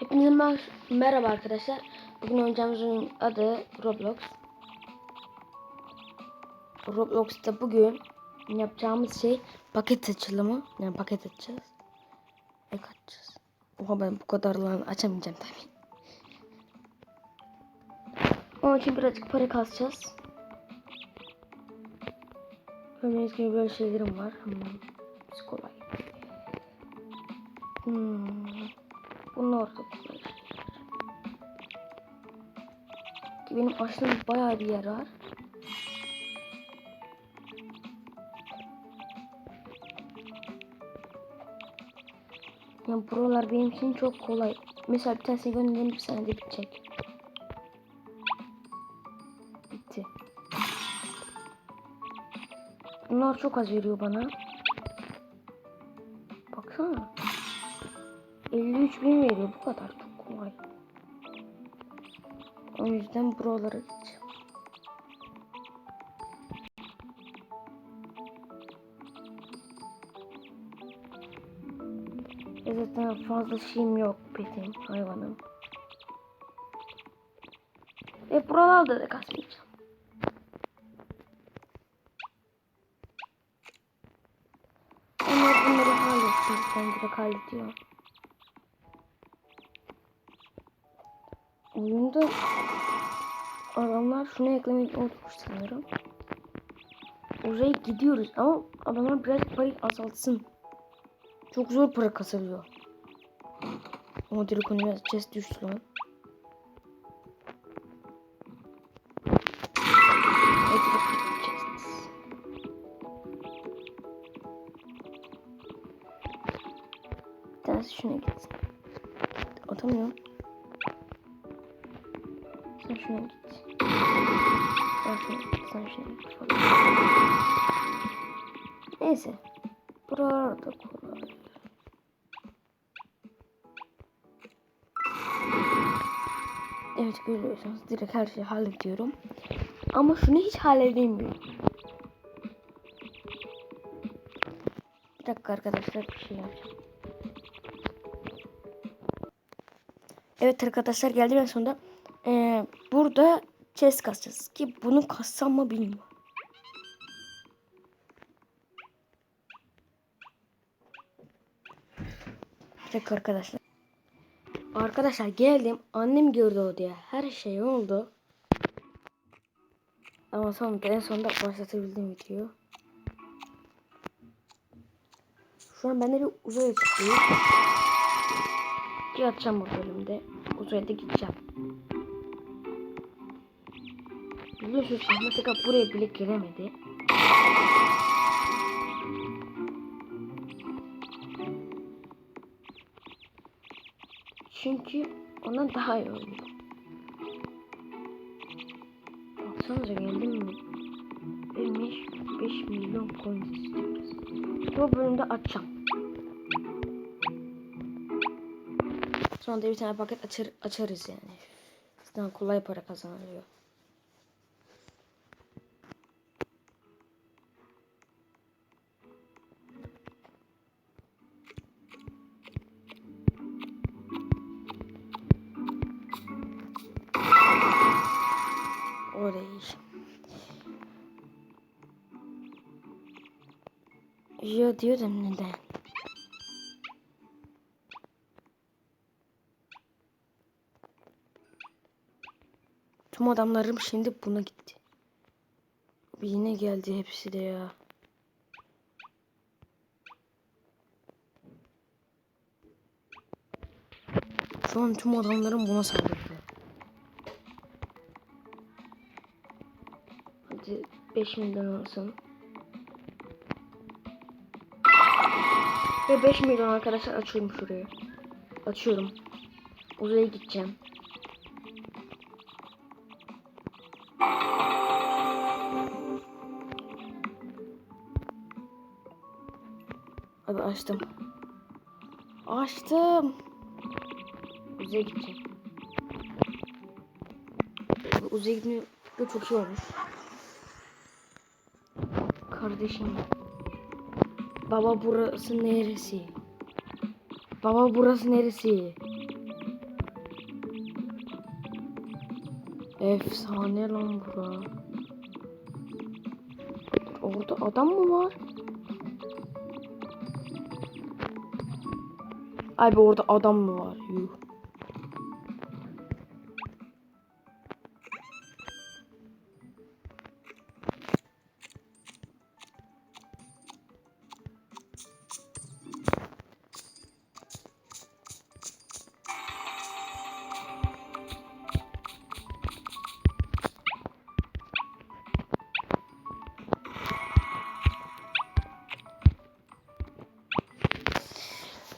Hepinize mer- merhaba arkadaşlar. Bugün oynayacağımız oyunun adı Roblox. Roblox'ta bugün yapacağımız şey paket açılımı. Yani paket açacağız. Ne açacağız? Oha ben bu kadarlarını açamayacağım tabii. Onun için birazcık para kasacağız. Gördüğünüz gibi böyle şeylerim var. Hmm. Kolay. Hmm. Ki Benim açtığım bayağı bir yer var. Yani buralar benim için çok kolay. Mesela bir tanesini göndereyim bir saniyede bitecek. Bitti. Bunlar çok az veriyor bana. Baksana. 53 bin veriyor bu kadar çok kolay. O yüzden buralara gideceğim. E zaten fazla şeyim yok petim hayvanım. E buralarda da kasmayacağım. Onlar bunları halletsin. Sen direkt hallediyor. Oyunda adamlar şunu eklemeyi unutmuş sanırım. Oraya gidiyoruz ama adamlar biraz parayı azaltsın. Çok zor para kasılıyor. Ama direkt önüme chest düştü lan. Bir tanesi şuna gitsin. Atamıyorum. Şuna git. Sen şuna git. Sen şuna. Neyse. Buralar da kolay. Evet görüyorsunuz direkt her şeyi hallediyorum. Ama şunu hiç halledemiyorum. Bir dakika arkadaşlar bir şey yapacağım. Evet arkadaşlar geldim en sonunda. Ee, burada chest kasacağız ki bunu kassam mı bilmiyorum. Dakika arkadaşlar. Arkadaşlar geldim. Annem gördü o diye. Her şey oldu. Ama sonunda en sonunda başlatabildim video. Şu an bende bir uzay çıkıyor. Ki atacağım bu bölümde. Uzaya da gideceğim. Biliyorsunuz Ahmet Eka buraya bile giremedi. Çünkü ona daha iyi oynuyor. Baksanıza geldim mi? 5, 5 milyon coin istiyoruz. Bu bölümde açacağım. Sonra da bir tane paket açar, açarız yani. Zaten kolay para kazanılıyor. Ya diyorum neden? Tüm adamlarım şimdi buna gitti. Yine geldi hepsi de ya. Şu an tüm adamlarım buna saldırdı. Hadi 5 milyon olsun. Ve 5 milyon arkadaşlar açıyorum şuraya. Açıyorum. Uzaya gideceğim. Abi açtım. Açtım. Uzaya gideceğim. Uzaya gitmek de çok iyi olmuş. Kardeşim. Baba burası neresi? Baba burası neresi? Efsane lan bura. Orada adam mı var? Abi orada adam mı var? Yuh.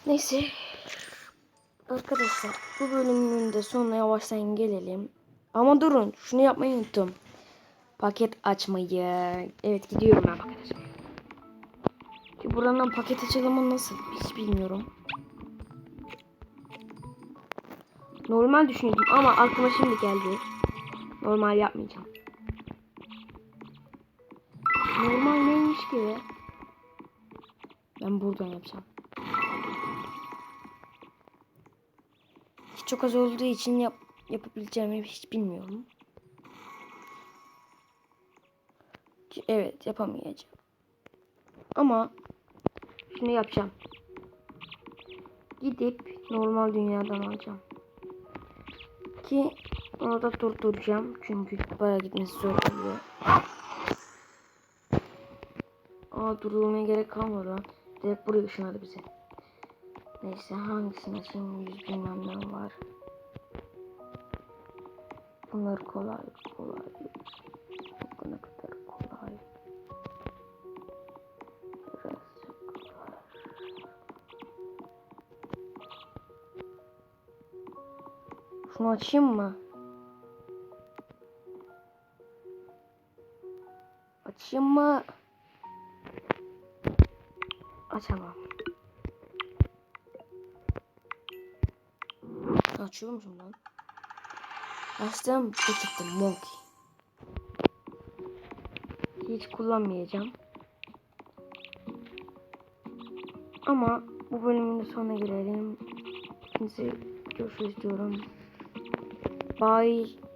Neyse. Arkadaşlar bu bölümün de sonuna yavaştan gelelim. Ama durun şunu yapmayı unuttum. Paket açmayı. Evet gidiyorum ben paket açmaya. Ki buranın paket açılımı nasıl hiç bilmiyorum. Normal düşünüyordum ama aklıma şimdi geldi. Normal yapmayacağım. Normal neymiş ki? Ben buradan yapacağım. Çok az olduğu için yap yapabileceğimi hiç bilmiyorum. Evet yapamayacağım. Ama şunu yapacağım. Gidip normal dünyadan alacağım. Ki onu da durduracağım. Çünkü bayağı gitmesi zor oluyor. Aa durdurmaya gerek kalmadı lan. Direkt buraya ışınladı bize. Neyse hangisini açayım yüz bilmem ne var. Bunlar kolay kolay. Ne kadar kolay. Biraz kolay. Şunu açayım mı? Açayım mı? Açamam. Açıyormuşum lan. Açtım bu çıktı Monkey. Hiç kullanmayacağım. Ama bu bölümün de sonuna gelelim. Hepinize görüşürüz diyorum. Bye.